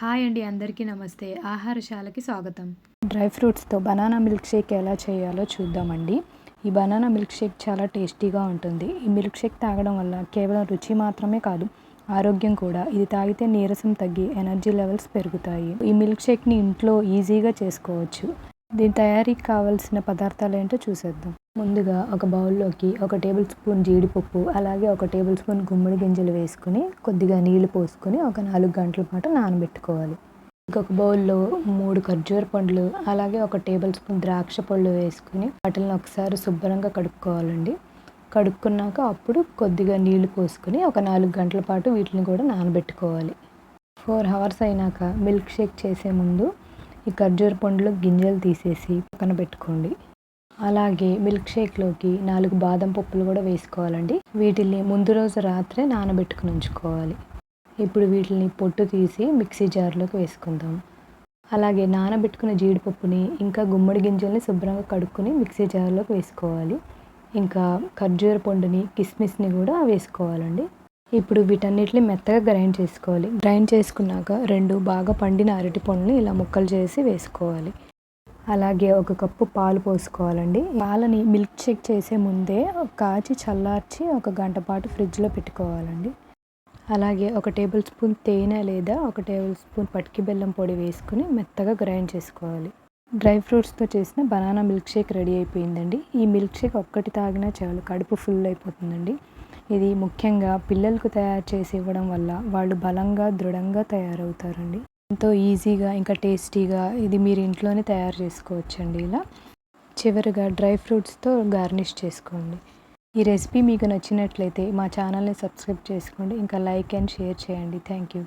Hi అండి అందరికీ నమస్తే. ఆహారశాలకి స్వాగతం. డ్రై ఫ్రూట్స్తో బనానా మిల్క్ షేక్ ఎలా చేయాలో చూద్దామండి. ఈ బనానా మిల్క్ షేక్ చాలా టేస్టీగా ఉంటుంది. ఈ మిల్క్ షేక్ తాగడం వల్ల కేవలం రుచి మాత్రమే కాదు ఆరోగ్యం కూడా. ఇది తాగితే నీరసం తగ్గి ఎనర్జీ లెవెల్స్ పెరుగుతాయి. ఈ మిల్క్ షేక్ని ఇంట్లో ఈజీగా చేసుకోవచ్చు. దీని తయారీకి కావలసిన పదార్థాలు ఏంటో చూసేద్దాం. ముందుగా ఒక బౌల్లోకి ఒక టేబుల్ స్పూన్ జీడిపప్పు అలాగే ఒక టేబుల్ స్పూన్ గుమ్మడి గింజలు వేసుకుని కొద్దిగా నీళ్ళు పోసుకొని ఒక నాలుగు గంటల పాటు నానబెట్టుకోవాలి. ఇంకొక బౌల్లో మూడు ఖర్జూర పండ్లు అలాగే ఒక టేబుల్ స్పూన్ ద్రాక్ష పళ్ళు వేసుకుని వాటిని ఒకసారి శుభ్రంగా కడుక్కోవాలండి. కడుక్కున్నాక అప్పుడు కొద్దిగా నీళ్ళు పోసుకొని ఒక నాలుగు గంటల పాటు వీటిని కూడా నానబెట్టుకోవాలి. ఫోర్ అవర్స్ అయినాక మిల్క్ షేక్ చేసే ముందు ఈ ఖర్జూర పండులో గింజలు తీసేసి పక్కన పెట్టుకోండి. అలాగే మిల్క్ షేక్లోకి నాలుగు బాదం పప్పులు కూడా వేసుకోవాలండి. వీటిని ముందు రోజు రాత్రే నానబెట్టుకుని ఉంచుకోవాలి. ఇప్పుడు వీటిని పొట్టు తీసి మిక్సీ జార్లోకి వేసుకుందాం. అలాగే నానబెట్టుకున్న జీడిపప్పుని ఇంకా గుమ్మడి గింజల్ని శుభ్రంగా కడుక్కొని మిక్సీ జార్లోకి వేసుకోవాలి. ఇంకా ఖర్జూర పండుని కిస్మిస్ని కూడా వేసుకోవాలండి. ఇప్పుడు వీటన్నిటిని మెత్తగా గ్రైండ్ చేసుకోవాలి. గ్రైండ్ చేసుకున్నాక రెండు బాగా పండిన అరటి పండుని ఇలా ముక్కలు చేసి వేసుకోవాలి. అలాగే ఒక కప్పు పాలు పోసుకోవాలండి. పాలని మిల్క్ షేక్ చేసే ముందే కాచి చల్లార్చి ఒక గంట పాటు ఫ్రిడ్జ్లో పెట్టుకోవాలండి. అలాగే ఒక టేబుల్ స్పూన్ తేనె లేదా ఒక టేబుల్ స్పూన్ పటికి బెల్లం పొడి వేసుకుని మెత్తగా గ్రైండ్ చేసుకోవాలి. డ్రై ఫ్రూట్స్తో చేసిన బనానా మిల్క్ షేక్ రెడీ అయిపోయిందండి. ఈ మిల్క్ షేక్ ఒక్కటి తాగినా చాలు కడుపు ఫుల్ అయిపోతుందండి. ఇది ముఖ్యంగా పిల్లలకు తయారు చేసి ఇవ్వడం వల్ల వాళ్ళు బలంగా దృఢంగా తయారవుతారండి. ఎంతో ఈజీగా ఇంకా టేస్టీగా ఇది మీరు ఇంట్లోనే తయారు చేసుకోవచ్చండి ఇలా. చివరిగా డ్రై ఫ్రూట్స్తో గార్నిష్ చేసుకోండి. ఈ రెసిపీ మీకు నచ్చినట్లయితే మా ఛానల్ని సబ్స్క్రైబ్ చేసుకోండి. ఇంకా లైక్ అండ్ షేర్ చేయండి. Thank you.